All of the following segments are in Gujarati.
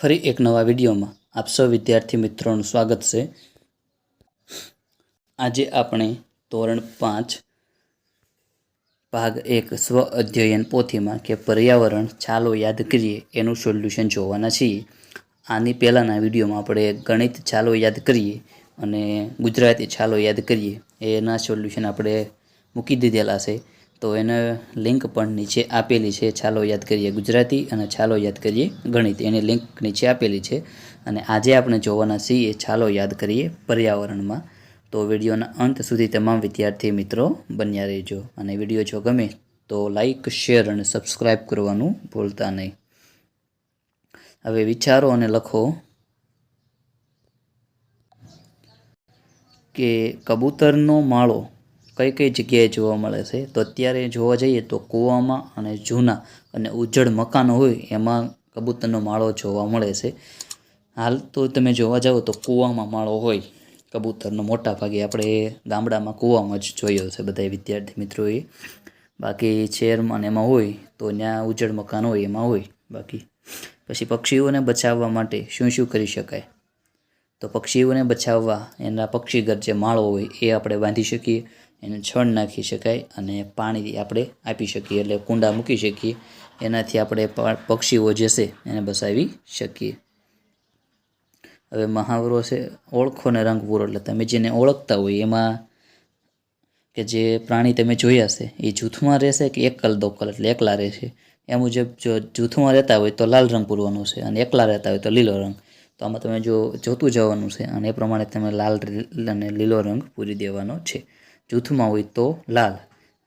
ફરી એક નવા વિડીયોમાં આપ સૌ વિદ્યાર્થી મિત્રોનું સ્વાગત છે. આજે આપણે ધોરણ પાંચ, ભાગ એક સ્વ અધ્યયન પોથીમાં કે પર્યાવરણ ચાલો યાદ કરીએ એનું સોલ્યુશન જોવાના છીએ. આની પહેલાંના વિડીયોમાં આપણે ગણિત ચાલો યાદ કરીએ અને ગુજરાતી ચાલો યાદ કરીએ. એના સોલ્યુશન આપણે મૂકી દીધેલા છે. તો એને લિંક પણ નીચે આપેલી છે. ચાલો યાદ કરીએ ગુજરાતી અને ચાલો યાદ કરીએ ગણિત. એની લિંક નીચે આપેલી છે. અને આજે આપણે જોવાના છીએ, ચાલો યાદ કરીએ પર્યાવરણમાં. તો વિડીયોના અંત સુધી તમામ વિદ્યાર્થી મિત્રો બન્યા રહેજો. અને વીડિયો જો ગમે તો લાઈક શેર અને સબસ્ક્રાઈબ કરવાનું ભૂલતા નહીં. હવે વિચારો અને લખો કે કબૂતરનો માળો કઈ કઈ જગ્યાએ જોવા મળે છે? તો અત્યારે જોવા જઈએ તો કૂવામાં અને જૂના અને ઉજ્જડ મકાનો હોય એમાં કબૂતરનો માળો જોવા મળે છે. હાલ તો તમે જોવા જાઓ તો કૂવામાં માળો હોય. કબૂતરનો મોટા ભાગે આપણે ગામડામાં કૂવામાં જ જોયો છે બધા વિદ્યાર્થી મિત્રોએ. બાકી શહેરમાં એમાં હોય તો ત્યાં ઉજ્જડ મકાન હોય એમાં હોય. બાકી પછી પક્ષીઓને બચાવવા માટે શું શું કરી શકાય? તો પક્ષીઓને બચાવવા એના પક્ષીઘર જે માળો હોય એ આપણે બાંધી શકીએ. એને છણ નાખી શકાય અને પાણી આપણે આપી શકીએ. એટલે કુંડા મૂકી શકીએ. એનાથી આપણે પક્ષીઓ જે છે એને બસાવી શકીએ. હવે મહાવરો છે, ઓળખો ને રંગ પૂરો. એટલે તમે જેને ઓળખતા હોય એમાં કે જે પ્રાણી તમે જોયા છે, એ જૂથમાં રહેશે કે એકલ દોકલ? એટલે એકલા રહેશે એ મુજબ જો જૂથમાં રહેતા હોય તો લાલ રંગ પૂરવાનો છે અને એકલા રહેતા હોય તો લીલો રંગ. તો આમાં તમે જો જોતું જવાનું છે અને એ પ્રમાણે તમે લાલ અને લીલો રંગ પૂરી દેવાનો છે. જૂથમાં હોય તો લાલ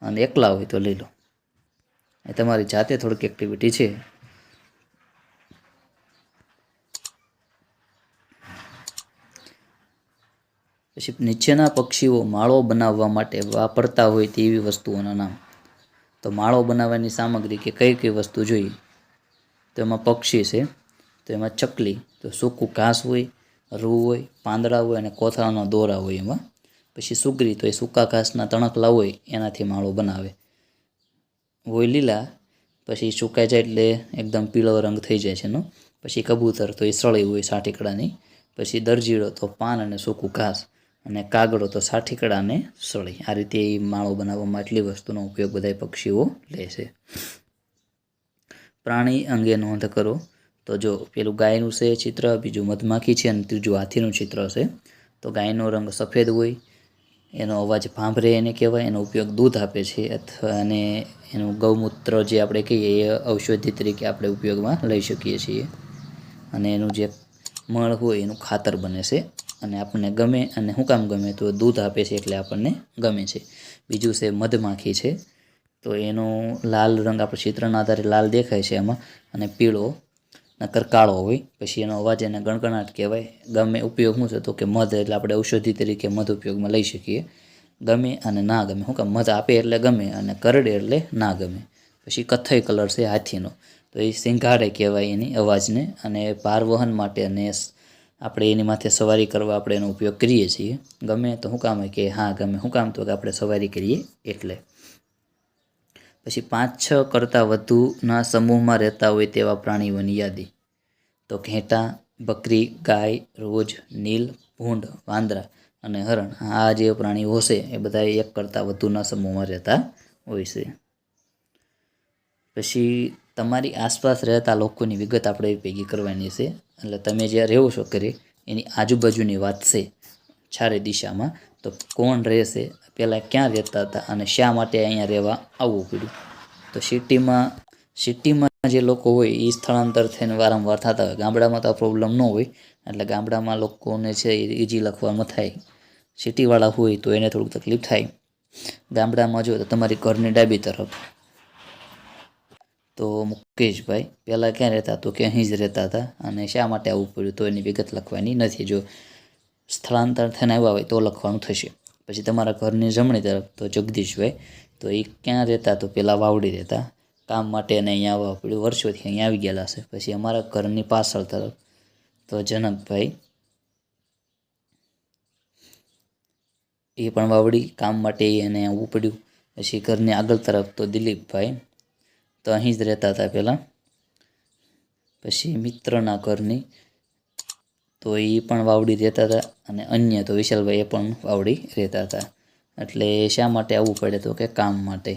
અને એકલા હોય તો લીલો. એ તમારી જાતે થોડીક એક્ટિવિટી છે. પછી નીચેના પક્ષીઓ માળો બનાવવા માટે વાપરતા હોય તેવી વસ્તુઓના નામ. તો માળો બનાવવાની સામગ્રી કે કઈ કઈ વસ્તુ જોઈએ? તો એમાં પક્ષી છે, તો એમાં ચકલી, તો સૂકું ઘાસ હોય, રૂ હોય, પાંદડા હોય અને કોથળાના દોરા હોય એમાં. પછી સુગરી તો એ સૂકા ઘાસના તણકલા હોય એનાથી માળો બનાવે. હોય લીલા, પછી સુકાઈ જાય એટલે એકદમ પીળો રંગ થઈ જાય છે એનો. પછી કબૂતર તો એ સળી હોય સાઠીકડાની પછી દરજીડો તો પાન અને સૂકું ઘાસ અને કાગડો તો સાઠીકડા અને સળી આ રીતે એ માળો બનાવવામાં એટલી વસ્તુનો ઉપયોગ બધા પક્ષીઓ લે છે. પ્રાણી અંગે નોંધ કરો તો જો પેલું ગાયનું છે ચિત્ર, બીજું મધમાખી છે અને ત્રીજું હાથીનું ચિત્ર છે. તો ગાયનો રંગ સફેદ હોય એનો અવાજ ભાંભરે એને કહેવાય, એનો ઉપયોગ દૂધ આપે છે અથવા અને એનું ગૌમૂત્ર જે આપણે કહીએ એ ઔષધિ તરીકે આપણે ઉપયોગમાં લઈ શકીએ છીએ. અને એનું જે મળ હોય એનું ખાતર બને છે. અને આપણને ગમે, અને શું કામ ગમે તો દૂધ આપે છે એટલે આપણને ગમે છે. બીજું છે મધમાખી છે. તો એનો લાલ રંગ, આપણે ચિત્રના આધારે લાલ દેખાય છે એમાં. અને પીળો નકર કાળો હોય, પછી એનો અવાજ એને ગણગણાટ કહેવાય. ગમે ઉપયોગ શું છે તો કે મધ એટલે આપણે ઔષધિ તરીકે મધ ઉપયોગમાં લઈ શકીએ. ગમે અને ના ગમે. શું કામ મધ આપે એટલે ગમે અને કરડે એટલે ના ગમે. પછી કથ્થઈ કલર છે હાથીનો. તો એ સિંઘારે કહેવાય એની અવાજને અને ભાર વહન માટે અને આપણે એની માથે સવારી કરવા આપણે એનો ઉપયોગ કરીએ છીએ. ગમે તો શું કામ હોય કે હા ગમે. શું કામ તો કે આપણે સવારી કરીએ એટલે. પછી પાંચ, છ કરતાં વધુના સમૂહમાં રહેતા હોય તેવા પ્રાણીઓની યાદી. તો ઘેંટા, બકરી, ગાય, રોજ, નીલ, ભૂંડ, વાંદરા અને હરણ આ જે પ્રાણીઓ છે એ બધા એક કરતાં વધુના સમૂહમાં રહેતા હોય છે. પછી તમારી આસપાસ રહેતા લોકોની વિગત આપણે ભેગી કરવાની છે. એટલે તમે જ્યાં રહો છો ઘરે, એની આજુબાજુની વાત છે. ચારે દિશામાં તો કોણ રહેશે? પહેલાં ક્યાં રહેતા હતા અને શા માટે અહીંયા રહેવા આવવું પડ્યું? તો સિટીમાં સિટીમાં જે લોકો હોય એ સ્થળાંતર થઈને વારંવાર થતા હોય. ગામડામાં તો આ પ્રોબ્લેમ ન હોય, એટલે ગામડામાં લોકોને છે એ ઇઝી લખવામાં થાય. સિટીવાળા હોય તો એને થોડુંક તકલીફ થાય. ગામડામાં જો તો તમારી ઘરની ડાબી તરફ. તો મુકેશભાઈ પહેલાં ક્યાં રહેતા? તો કે અહીં જ રહેતા હતા અને શા માટે આવવું પડ્યું? તો એની વિગત લખવાની નથી. જો સ્થળાંતર થઈને આવ્યા હોય તો લખવાનું થશે. પછી તમારા ઘરની જમણી તરફ તો જગદીશભાઈ તો એ ક્યાં રહેતા તો પહેલાં વાવડી રહેતા. કામ માટે અને અહીંયા આવવા પડ્યું, વર્ષોથી અહીંયા આવી ગયેલા છે. પછી અમારા ઘરની પાછળ તરફ તો જનકભાઈ, એ પણ વાવડી, કામ માટે એને આવવું પડ્યું. પછી ઘરની આગળ તરફ તો દિલીપભાઈ, તો અહીં જ રહેતા હતા પહેલાં પછી મિત્રના ઘરની તો એ પણ વાવડી રહેતા હતા અને અન્ય તો વિશાલભાઈ એ પણ વાવડી રહેતા હતા. એટલે શા માટે આવવું પડે તો કે કામ માટે?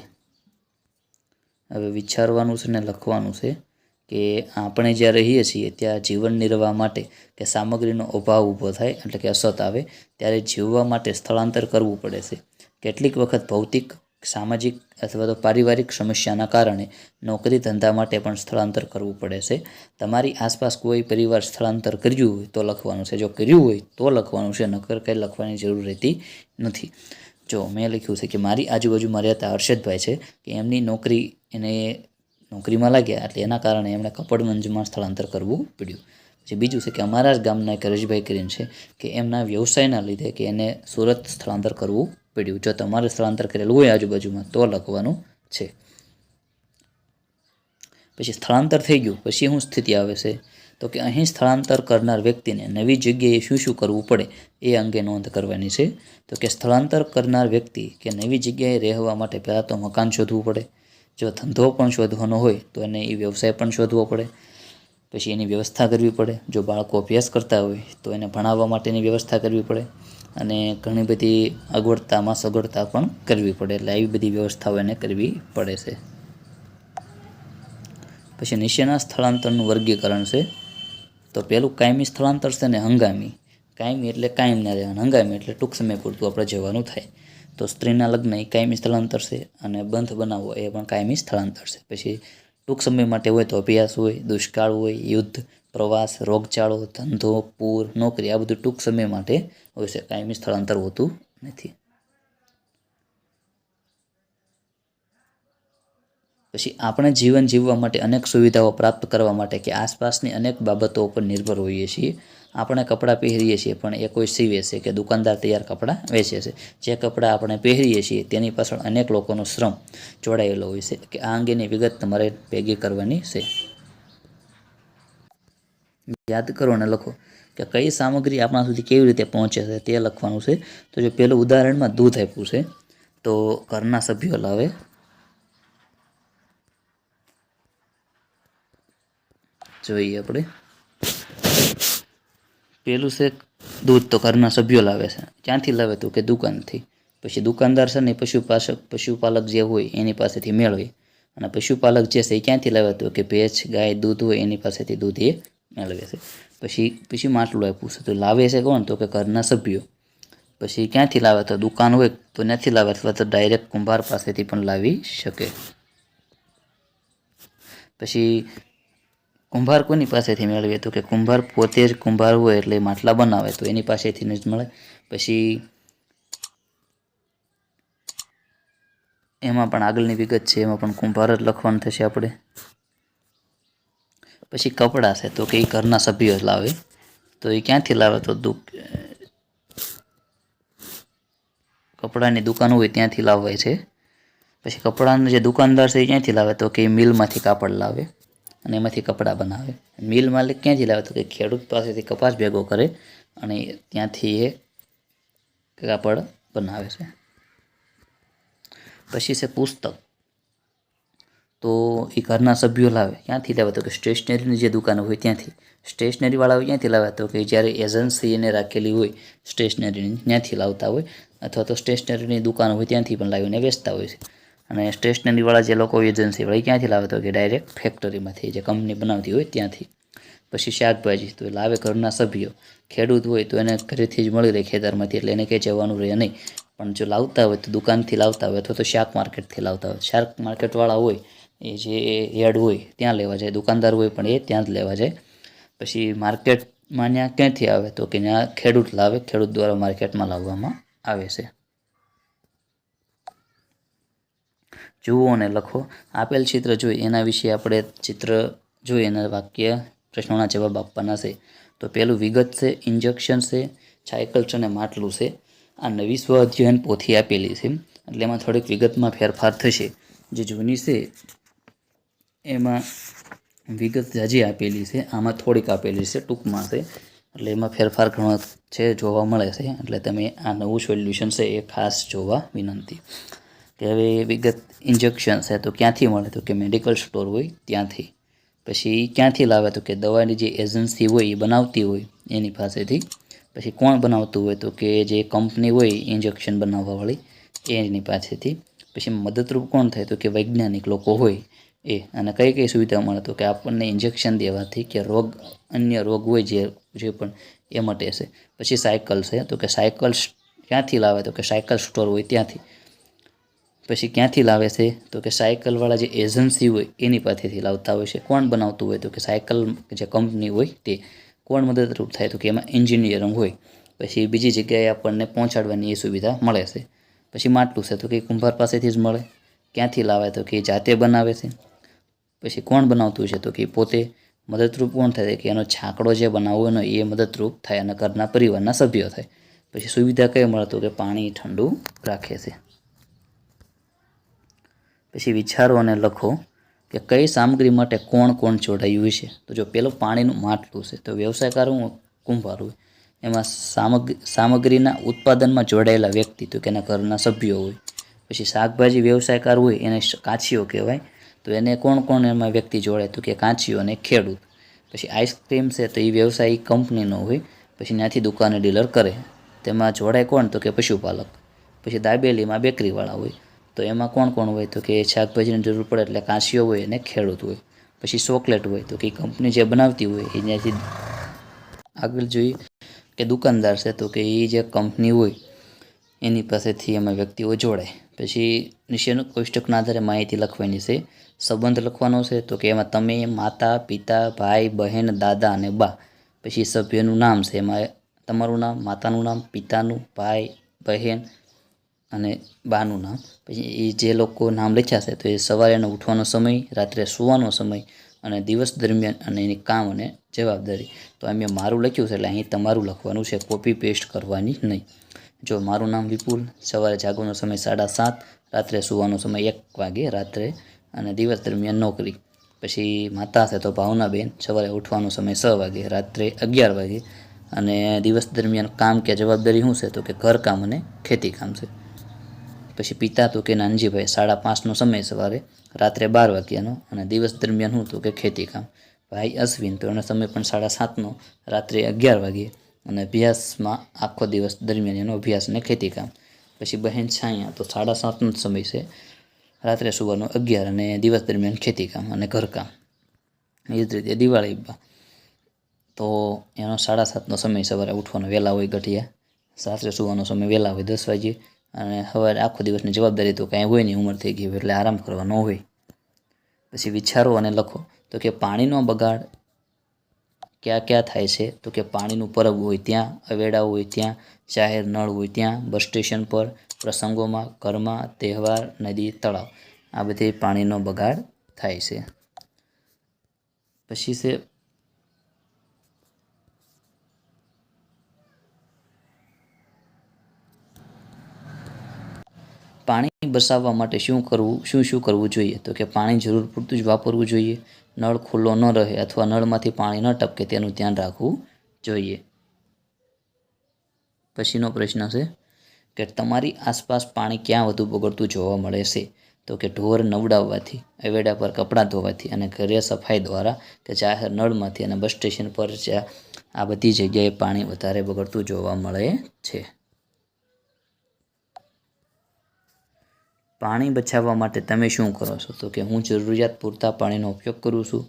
હવે વિચારવાનું છે ને લખવાનું છે કે આપણે જ્યાં રહીએ છીએ ત્યાં જીવન નિર્વાહ માટે કે સામગ્રીનો અભાવ ઊભો થાય, એટલે કે અસત આવે, ત્યારે જીવવા માટે સ્થળાંતર કરવું પડે છે. કેટલીક વખત ભૌતિક સામાજિક અથવા તો પારિવારિક સમસ્યાના કારણે નોકરી ધંધા માટે પણ સ્થળાંતર કરવું પડે છે. તમારી આસપાસ કોઈ પરિવાર સ્થળાંતર કર્યું હોય તો લખવાનું છે. જો કર્યું હોય તો લખવાનું છે. નકર કંઈ લખવાની જરૂર રહેતી નથી. જો મેં લખ્યું છે કે મારી આજુબાજુમાં રહેતા હર્ષદભાઈ છે કે એમની નોકરી એને નોકરીમાં લાગ્યા એટલે એના કારણે એમણે કપડમંજમાં સ્થળાંતર કરવું પડ્યું. પછી બીજું છે કે અમારા જ ગામના એક હરેશભાઈ કરીને છે કે એમના વ્યવસાયના લીધે કે એને સુરત સ્થળાંતર કરવું પડ્યું. જો તમારે સ્થળાંતર કરેલું હોય આજુબાજુમાં, તો લખવાનું છે. પછી સ્થળાંતર થઈ ગયું. પછી શું સ્થિતિ આવે છે? તો કે અહીં સ્થળાંતર કરનાર વ્યક્તિને નવી જગ્યાએ શું શું કરવું પડે એ અંગે નોંધ કરવાની છે. તો કે સ્થળાંતર કરનાર વ્યક્તિ કે નવી જગ્યાએ રહેવા માટે પહેલાં તો મકાન શોધવું પડે. જો ધંધો પણ શોધવાનો હોય, તો એને એ વ્યવસાય પણ શોધવો પડે. પછી એની વ્યવસ્થા કરવી પડે. જો બાળકો અભ્યાસ કરતા હોય, તો એને ભણાવવા માટેની વ્યવસ્થા કરવી પડે. અને ઘણી બધી અગવડતામાં સગવડતા પણ કરવી પડે. એટલે આવી બધી વ્યવસ્થાઓ એને કરવી પડે છે. પછી નીચેના સ્થળાંતરનું વર્ગીકરણ છે. તો પહેલું કાયમી સ્થળાંતર છે ને હંગામી. કાયમી એટલે કાયમ ના રહેવાનું. હંગામી એટલે ટૂંક સમય પૂરતું આપણે જવાનું થાય. તો સ્ત્રીના લગ્ન એ કાયમી સ્થળાંતર છે અને બંધ બનાવવો એ પણ કાયમી સ્થળાંતર છે. પછી ટૂંક સમય માટે હોય તો અભ્યાસ હોય, દુષ્કાળ હોય, યુદ્ધ પ્રવાસ, રોગચાળો, ધંધો, પૂર, નોકરી, આ બધું ટૂંક સમય માટે હોય છે. કાયમી સ્થળાંતર હોતું નથી. પછી આપણે જીવન જીવવા માટે અનેક સુવિધાઓ પ્રાપ્ત કરવા માટે કે આસપાસની અનેક બાબતો ઉપર નિર્ભર હોઈએ છીએ. આપણે કપડાં પહેરીએ છીએ, પણ એ કોઈ સીવે છે કે દુકાનદાર તૈયાર કપડાં વેચે છે. જે કપડાં આપણે પહેરીએ છીએ, તેની પાછળ અનેક લોકોનો શ્રમ જોડાયેલો હોય છે કે આ અંગેની વિગત તમારે ભેગી કરવાની છે. યાદ કરો અને લખો કે કઈ સામગ્રી આપણા સુધી કેવી રીતે પહોંચે છે તે લખવાનું છે. તો જો પેલું ઉદાહરણમાં દૂધ આપ્યું છે, તો ઘરના સભ્યો લાવે. જોઈએ આપણે. પેલું છે દૂધ તો ઘરના સભ્યો લાવે છે. ક્યાંથી લાવે તો કે દુકાનથી. પછી દુકાનદાર છે ને પશુપાલક પશુપાલક જે હોય એની પાસેથી મેળવે. અને પશુપાલક જે છે એ ક્યાંથી લાવે તો કે ભેંસ ગાય, દૂધ હોય એની પાસેથી દૂધ એ મેળવે છે. પછી પછી માટલું આપ્યું છે. તો લાવે છે કોણ? તો કે ઘરના સભ્યો. પછી ક્યાંથી લાવે? તો દુકાન હોય તો નથી લાવે અથવા તો ડાયરેક્ટ કુંભાર પાસેથી પણ લાવી શકે. પછી કુંભાર કોની પાસેથી મેળવીએ? તો કે કુંભાર પોતે જ કુંભાર હોય એટલે માટલા બનાવે. તો એની પાસેથી જ મળે. પછી એમાં પણ આગળની વિગત છે. એમાં પણ કુંભાર જ લખવાનું થશે આપણે. પછી કપડાં છે તો કે એ ઘરના સભ્યો લાવે. તો એ ક્યાંથી લાવે તો દુક, કપડાની દુકાન હોય ત્યાંથી લાવાય છે. પછી કપડાનો જે દુકાનદાર છે એ ક્યાંથી લાવે તો કે એ મિલમાંથી કાપડ લાવે અને એમાંથી કપડાં બનાવે. મિલ માલિક ક્યાંથી લાવે તો કે ખેડૂત પાસેથી કપાસ ભેગો કરે અને ત્યાંથી એ કાપડ બનાવે છે. પછી છે પુસ્તક. તો એ ઘરના સભ્યો લાવે. ક્યાંથી લાવે તો કે સ્ટેશનરીની જે દુકાન હોય ત્યાંથી. સ્ટેશનરીવાળા હોય ક્યાંથી લાવે. તો કે જ્યારે એજન્સી એને રાખેલી હોય સ્ટેશનરીની, ત્યાંથી લાવતા હોય. અથવા તો સ્ટેશનરીની દુકાન હોય ત્યાંથી પણ લાવીને વેચતા હોય છે. અને સ્ટેશનરીવાળા જે લોકો એજન્સીવાળા એ ક્યાંથી લાવે તો કે ડાયરેક્ટ ફેક્ટરીમાંથી જે કંપની બનાવતી હોય ત્યાંથી. પછી શાકભાજી, તો એ લાવે ઘરના સભ્યો. ખેડૂત હોય તો એને ઘરેથી જ મળી રહે ખેતરમાંથી, એટલે એને કંઈ જવાનું રહે નહીં. પણ જો લાવતા હોય તો દુકાનથી લાવતા હોય અથવા તો શાક માર્કેટથી લાવતા હોય. શાક માર્કેટવાળા હોય એ જે યાર્ડ હોય ત્યાં લેવા જાય, દુકાનદાર હોય પણ એ ત્યાં જ લેવા જાય. પછી માર્કેટમાં ત્યાં ક્યાંથી આવે તો કે ત્યાં ખેડૂત લાવે, ખેડૂત દ્વારા માર્કેટમાં લાવવામાં આવે છે. જુઓ અને લખો. આપેલ ચિત્ર જોઈ, એના વિશે આપણે ચિત્ર જોઈ એના વાક્ય પ્રશ્નોના જવાબ આપવાના છે. તો પહેલું વિગત છે, ઇન્જેક્શન છે, સાયકલ છે અને માટલું છે. આ નવી સ્વ અધ્યયન પોથી આપેલી છે. એટલે એમાં થોડીક વિગતમાં ફેરફાર થશે. જે જૂની છે એમાં વિગત જાજી આપેલી છે. આમાં થોડીક આપેલી છે ટૂંકમાં છે. એટલે એમાં ફેરફાર ઘણો છે જોવા મળે છે. એટલે તમે આ નવું સોલ્યુશન છે એ ખાસ જોવા વિનંતી. કે હવે વિગત ઇન્જેક્શન છે તો ક્યાંથી મળે? તો કે મેડિકલ સ્ટોર હોય ત્યાંથી. પછી ક્યાંથી લાવે? તો કે દવાની જે એજન્સી હોય એ બનાવતી હોય એની પાસેથી. પછી કોણ બનાવતું હોય? તો કે જે કંપની હોય ઇન્જેક્શન બનાવવાવાળી એની પાસેથી. પછી મદદરૂપ કોણ થાય? તો કે વૈજ્ઞાનિક લોકો હોય. એ. અને કઈ કઈ સુવિધા મળે તો કે આપણને ઇન્જેક્શન દેવાથી કે રોગ, અન્ય રોગ હોય જે જે પણ એ મટે છે પછી સાયકલ છે, તો કે સાયકલ ક્યાંથી લાવે? તો કે સાયકલ સ્ટોર હોય ત્યાંથી. પછી ક્યાંથી લાવે છે? તો કે સાયકલવાળા જે એજન્સી હોય એની પાસેથી લાવતા હોય છે. કોણ બનાવતું હોય? તો કે સાયકલ જે કંપની હોય તે કોણ મદદરૂપ થાય? તો કે એમાં એન્જિનિયરિંગ હોય. પછી બીજી જગ્યાએ આપણને પહોંચાડવાની એ સુવિધા મળે છે. પછી માટલું છે, તો કે કુંભાર પાસેથી જ મળે. ક્યાંથી લાવે? તો કે જાતે બનાવે છે. પછી કોણ બનાવતું છે તો કે પોતે મદદરૂપ કોણ થાય? કે એનો છાંકડો જે બનાવવો એનો એ મદદરૂપ થાય અને ઘરના પરિવારના સભ્યો થાય. પછી સુવિધા કઈ મળે તો કે પાણી ઠંડુ રાખે છે. પછી વિચારો અને લખો કે કઈ સામગ્રી માટે કોણ કોણ જોડાયું છે તો જો પેલું પાણીનું માટલું છે, તો વ્યવસાયકાર હોય. એમાં સામગ્રી સામગ્રીના ઉત્પાદનમાં જોડાયેલા વ્યક્તિ, તો કે એના ઘરના સભ્યો હોય. પછી શાકભાજી વ્યવસાયકાર હોય, એને કાછીઓ કહેવાય. તો એને કોણ કોણ એમાં વ્યક્તિ જોડે? તો કે કાંચીઓ અને ખેડૂત. પછી આઈસ્ક્રીમ છે તો એ વ્યવસાય કંપનીનો હોય. પછી ત્યાંથી દુકાને ડીલર કરે. તેમાં જોડાય કોણ? તો કે પશુપાલક. પછી દાબેલીમાં બેકરીવાળા હોય. તો એમાં કોણ કોણ હોય? તો કે શાકભાજીની જરૂર પડે એટલે કાંસીઓ હોય અને ખેડૂત હોય. પછી ચોકલેટ હોય. તો કે કંપની જે બનાવતી હોય એ ત્યાંથી આગળ જોઈએ કે દુકાનદાર છે તો કે એ જે કંપની હોય, એની પાસેથી એમાં વ્યક્તિઓ જોડાય. પછી નીચેનું કોષ્ટકના આધારે માહિતી લખવાની છે. સંબંધ લખવાનો છે તો કે એમાં તમે, માતા, પિતા, ભાઈ, બહેન, દાદા અને બા. પછી સભ્યનું નામ છે એમાં તમારું નામ, માતાનું નામ, પિતાનું, ભાઈ, બહેન અને બાનું નામ. પછી એ જે લોકો નામ લખ્યા છે તો એ સવારે એનો ઉઠવાનો સમય, રાત્રે સૂવાનો સમય અને દિવસ દરમિયાન અને એની કામ અને જવાબદારી. તો અહીં મેં મારું લખ્યું છે એટલે અહીં તમારું લખવાનું છે કોપી પેસ્ટ કરવાની નહીં. જો મારું નામ વિપુલ, સવારે જાગવાનો સમય સાડા સાત, રાત્રે સૂવાનો સમય એક વાગે, રાત્રે અને દિવસ દરમિયાન નોકરી. પછી માતા છે તો ભાવનાબેન સવારે ઉઠવાનો સમય છ વાગે, રાત્રે અગિયાર વાગે અને દિવસ દરમિયાન કામ કે જવાબદારી શું છે તો કે ઘરકામ અને ખેતી કામ છે. પછી પિતા તો કે નાનજીભાઈ સાડા પાંચનો સમય સવારે, રાત્રે બાર વાગ્યાનો અને દિવસ દરમિયાન હું તો કે ખેતી કામ ભાઈ અશ્વિન તો એનો સમય પણ સાડા સાતનો, રાત્રે અગિયાર વાગ્યે અને અભ્યાસમાં આખો દિવસ દરમિયાન એનો અભ્યાસ અને ખેતીકામ. પછી બહેન છાયા તો સાડા સાતનો જ સમય છે. રાત્રે સુવાનું અગિયાર અને દિવસ દરમિયાન ખેતીકામ અને ઘરકામ એ જ રીતે દિવાળી તો એનો સાડા સાતનો સમય સવારે ઉઠવાનો વહેલા હોય ગઠિયા રાત્રે સુવાનો સમય વહેલા હોય દસ વાગ્યે અને સવારે આખો દિવસની જવાબદારી તો કાંઈ હોય નહીં, ઉંમર થઈ ગઈ હોય એટલે આરામ કરવાનો હોય. પછી વિચારો અને લખો. તો કે પાણીનો બગાડ ક્યાં ક્યાં થાય છે? તો કે પાણીનું પરબ હોય ત્યાં, અવેડા હોય ત્યાં, જાહેર નળ હોય ત્યાં, બસ સ્ટેશન પર, પ્રસંગોમાં, ઘરમાં, તહેવાર, નદી, તળાવ. આ બધે પાણીનો બગાડ થાય છે. પછી છે પાણી બચાવવા માટે શું કરવું, શું શું કરવું જોઈએ? તો કે પાણી જરૂર પૂરતું જ વાપરવું જોઈએ. નળ ખુલ્લો ન રહે અથવા નળમાંથી પાણી ન ટપકે તેનું ધ્યાન રાખવું જોઈએ. પછીનો પ્રશ્ન છે કે તમારી આસપાસ પાણી ક્યાં વધુ બગડતું જોવા મળે છે? તો કે ઢોર નવડાવવાથી, અવેડા પર કપડાં ધોવાથી અને ઘરે સફાઈ દ્વારા કે જાહેર નળમાંથી અને બસ સ્ટેશન પર આ બધી જગ્યાએ પાણી વધારે બગડતું જોવા મળે છે. પાણી બચાવવા માટે તમે શું કરો છો? તો કે હું જરૂરિયાત પૂરતા પાણીનો ઉપયોગ કરું છું,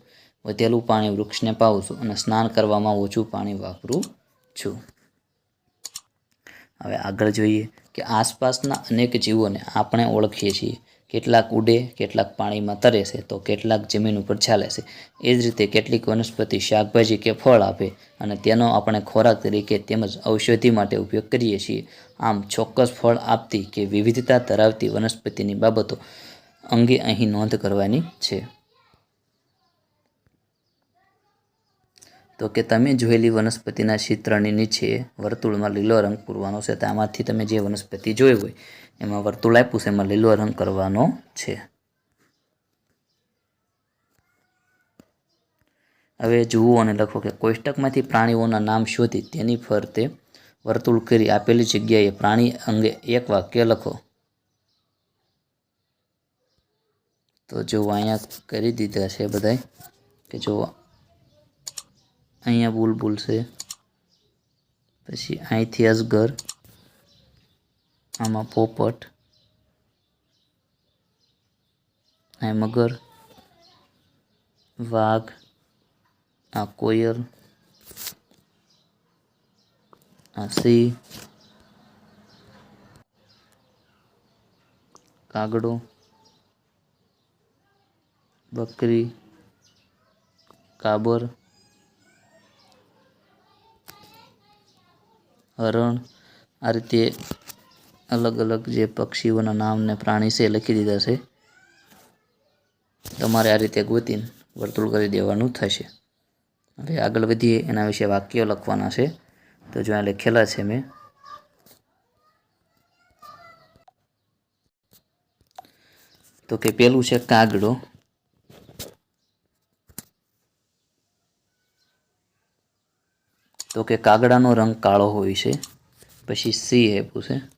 વધેલું પાણી વૃક્ષને પાઉં છું અને સ્નાન કરવામાં ઓછું પાણી વાપરું છું. હવે આગળ જોઈએ કે આસપાસના અનેક જીવોને આપણે ઓળખીએ છીએ કેટલાક ઉડે, કેટલાક પાણીમાં તરે છે, તો કેટલાક જમીન ઉપર ચાલે છે. એ જ રીતે કેટલીક વનસ્પતિ શાકભાજી કે ફળ આપે અને તેનો આપણે ખોરાક તરીકે તેમજ ઔષધિ માટે ઉપયોગ કરીએ છીએ. આમ ચોક્કસ ફળ આપતી કે વિવિધતા ધરાવતી વનસ્પતિની બાબતો અંગે અહીં નોંધ કરવાની છે. તો કે તમે જોયેલી વનસ્પતિના ચિત્રની નીચે વર્તુળમાં લીલો રંગ પૂરવાનો છે, તો આમાંથી તમે જે વનસ્પતિ જોઈ હોય એમાં વર્તુળ આપ્યું છે, એમાં લીલો રંગ કરવાનો છે. હવે જુઓ અને લખો કે કોષ્ટકમાંથી પ્રાણીઓના નામ શોધી તેની ફરતે વર્તુળ કરી આપેલી જગ્યાએ પ્રાણી અંગે એક વાક્ય લખો. તો જો અહીંયા કરી દીધા છે બધાય, કે જો અહીંયા બુલબુલ છે પછી અહીંથી અજગર આમાં પોપટ. આ મગર. વાઘ. આ કોયર આ સિંહ. કાગડો. બકરી. કાબર. હરણ. આ રીતે અલગ અલગ જે પક્ષીઓના નામ ને પ્રાણી છે લખી દીધા છે. તમારે આ રીતે ગોતીને વર્તુળ કરી દેવાનું થશે. હવે આગળ વધીએ, એના વિશે વાક્યો લખવાના છે. તો જો અહીંયા લખેલા છે મેં. તો કે પેલું છે કાગડો. તો કે કાગડાનો રંગ કાળો હોય છે. પછી સિંહ એ પૂછે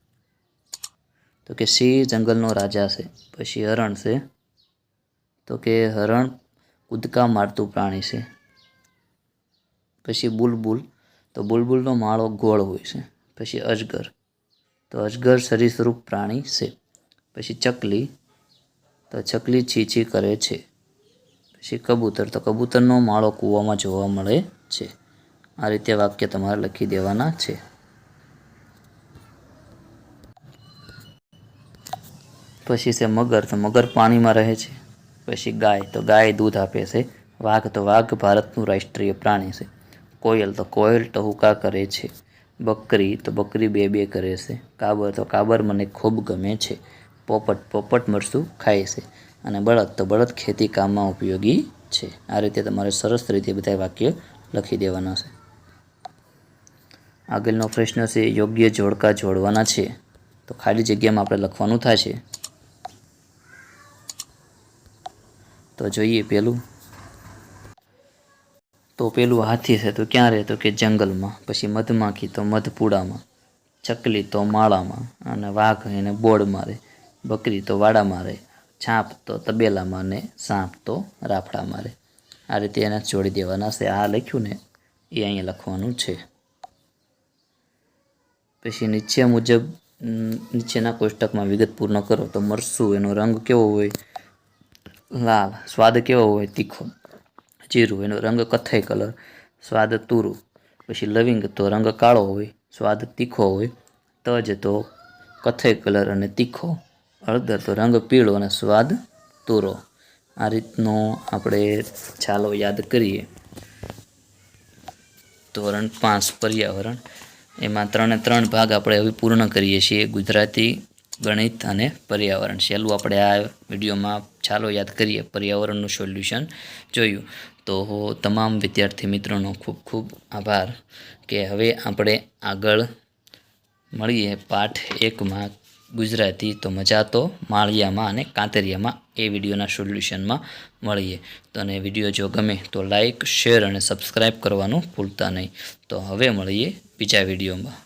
તો કે સિંહ જંગલનો રાજા છે, પછી હરણ છે. તો કે હરણ કૂદકા મારતું પ્રાણી છે. પછી બુલબુલ, તો બુલબુલનો માળો ગોળ હોય છે. પછી અજગર, તો અજગર સરીસરૂપ પ્રાણી છે. પછી ચકલી, તો ચકલી છીછી કરે છે. પછી કબૂતર, તો કબૂતરનો માળો કૂવામાં જોવા મળે છે. આ રીતે વાક્ય તમારે લખી દેવાના છે. પછી છે મગર, તો મગર પાણીમાં રહે છે. પછી ગાય, તો ગાય દૂધ આપે છે. વાઘ, તો વાઘ ભારતનું રાષ્ટ્રીય પ્રાણી છે. કોયલ, તો કોયલ ટહુકા કરે છે. બકરી, તો બકરી બે બે કરે છે. કાબર, તો કાબર મને ખૂબ ગમે છે. પોપટ પોપટ મરસું ખાય છે. અને બળદ, તો બળદ ખેતી કામમાં ઉપયોગી છે. આ રીતે તમારે સરસ રીતે બધા વાક્ય લખી દેવાના છે. આગળનો પ્રશ્ન છે, યોગ્ય જોડકા જોડવાના છે. તો ખાલી જગ્યામાં આપણે લખવાનું થશે તો જોઈએ પેલું. તો પેલું હાથી છે, તો ક્યાં રહે તો કે જંગલમાં? પછી મધમાખી તો મધપુડામાં, ચકલી તો માળામાં, અને વાઘ એને બોર્ડ મારે બકરી તો વાડા મારે છાપ તો તબેલામાં ને સાપ તો રાફડા મારે આ રીતે એને જોડી દેવાના છે. આ લખ્યું ને, એ અહીંયા લખવાનું છે. પછી નીચે મુજબ નીચેના કોષ્ટકમાં વિગત પૂર્ણ કરો, તો મરસું એનો રંગ કેવો હોય? લાલ. સ્વાદ કેવો હોય? તીખો. જીરું. એનો રંગ કથ્થઈ કલર. સ્વાદ તુરુ. પછી લવિંગ તો રંગ કાળો હોય. સ્વાદ તીખો હોય. તજ તો કથ્થઈ કલર અને તીખો. હળદર તો રંગ પીળો અને સ્વાદ તુરો. આ રીતનો આપણે ચાલો યાદ કરીએ. ધોરણ પાંચ પર્યાવરણ. એમાં ત્રણે ત્રણ ભાગ આપણે હવે પૂર્ણ કરીએ છીએ. ગુજરાતી ગણિત અને પર્યાવરણ. છેલ્લું આપણે આ વિડીયોમાં ચાલો યાદ કરીએ પર્યાવરણનું સોલ્યુશન જોયું. તો તમામ વિદ્યાર્થી મિત્રોનો ખૂબ ખૂબ આભાર કે હવે આપણે આગળ મળીએ પાઠ એકમાં ગુજરાતી. તો મજા તો માળિયામાં અને કાંતરિયામાં એ વિડીયોના સોલ્યુશનમાં મળીએ. તો અને વીડિયો જો ગમે તો લાઈક, શેર અને સબસ્ક્રાઈબ કરવાનું ભૂલતા નહીં. તો હવે મળીએ બીજા વિડીયોમાં.